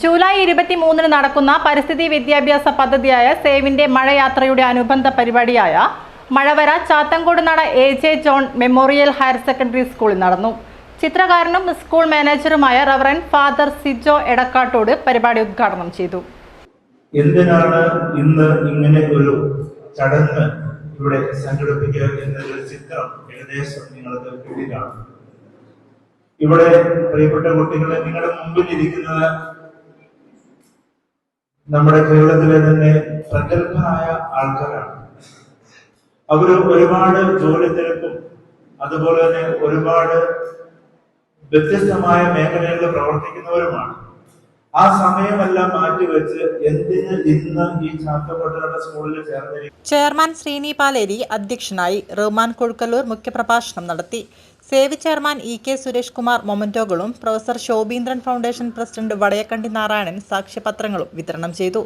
July ഇരുപത്തിമൂന്നിന് നടക്കുന്ന പരിസ്ഥിതി വിദ്യാഭ്യാസ പദ്ധതിയായ സേവിന്റെ മഴയാത്രയുടെ അനുബന്ധ പരിപാടിയായ മഴവര Chathankode Nada A J John memorial higher secondary സ്കൂളിൽ നടന്നു. ചിത്രകാരനും സ്കൂൾ മാനേജറുമായ റവറൻ ഫാദർ സിജോ എടക്കാട്ടോട് പരിപാടി ഉദ്ഘാടനം ചെയ്തു. എന്തിനാണ് ഇന്ന് ഇങ്ങനെ ഒരു ചടങ്ങ് ഇവിടെ സംഘടിപ്പിക്കുക എന്നൊരു ചിത്രം ഏകദേശം നിങ്ങൾക്ക് കിട്ടിയിട്ടാണ് ഇവിടെ പ്രിയപ്പെട്ട കുട്ടികളെ നിങ്ങളുടെ മുമ്പിൽ ഇരിക്കുന്നത് നമ്മുടെ കേരളത്തിലെ തന്നെ പ്രഗത്ഭരായ ആൾക്കാരാണ്. അവർ ഒരുപാട് ജോലി തിരക്കും അതുപോലെ തന്നെ ഒരുപാട് വ്യത്യസ്തമായ മേഖലകളിൽ പ്രവർത്തിക്കുന്നവരുമാണ്. ആ സമയമെല്ലാം മാറ്റിവെച്ച് എന്തിന് ഇന്ന് ഈ ചാത്തപ്പെട്ട സ്കൂളിൽ ചേർന്നിരിക്കും ചെയർമാൻ ശ്രീനി പാലേരി അധ്യക്ഷനായി റഹ്മാൻ കൊഴുക്കല്ലൂർ മുഖ്യപ്രഭാഷണം നടത്തി. സേവി chairman E K Suresh Kumar മൊമന്റോകളും professor Shobheendran foundation president Vadayakkandi Narayanan സാക്ഷ്യപത്രങ്ങളും വിതരണം ചെയ്തു.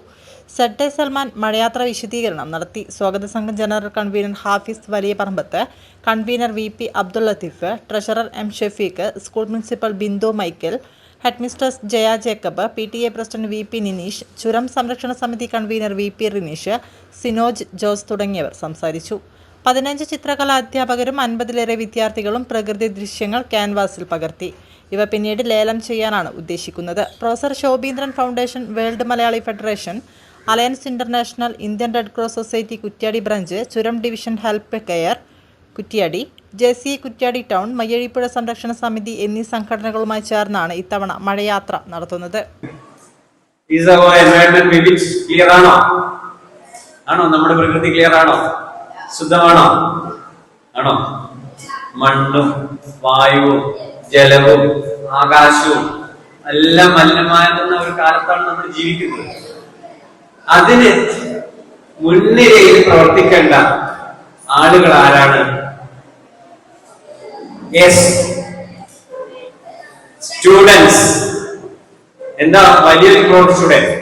സെഡ് സൽമാൻ മഴയാത്ര വിശദീകരണം നടത്തി. സ്വാഗത സംഘം general convener Hafiz Valiya Parambath convener V P Abdul Latheef treasurer M Shefeeq school principal Bindu Michael headmistress Jaya Jacob P T A president V P Nineesh ചുരം സംരക്ഷണ സമിതി convener V P Rineesh Sinoj Jose തുടങ്ങിയവർ സംസാരിച്ചു. പതിനഞ്ച് ചിത്രകലാ അധ്യാപകരും അൻപതിലേറെ വിദ്യാർത്ഥികളും പ്രകൃതി ദൃശ്യങ്ങൾ ക്യാൻവാസിൽ പകർത്തി. ഇവ പിന്നീട് ലേലം ചെയ്യാനാണ് ഉദ്ദേശിക്കുന്നത്. Professor Shobheendran foundation world Malayali federation alliance international Indian red cross society Kuttiady branch ചുരം division help care Kuttiady J C Kuttiady town Mayyazhipuzha സംരക്ഷണ സമിതി എന്നീ സംഘടനകളുമായി ചേർന്നാണ് ഇത്തവണ മഴയാത്ര നടത്തുന്നത്. ആണോ? നമ്മുടെ പ്രകൃതി ക്ലിയർ ആണോ? ശുദ്ധമാണോ ആണോ? മണ്ണും വായുവും ജലവും ആകാശവും എല്ലാം മലിനമാകുന്ന ഒരു കാലത്താണ് നമ്മൾ ജീവിക്കുന്നത്. അതിന് മുൻനിരയിൽ പ്രവർത്തിക്കേണ്ട ആളുകൾ ആരാണ്? സ്റ്റുഡൻസ് എന്താ? വലിയൊരു ക്രോഡ് സ്റ്റുഡന്റ്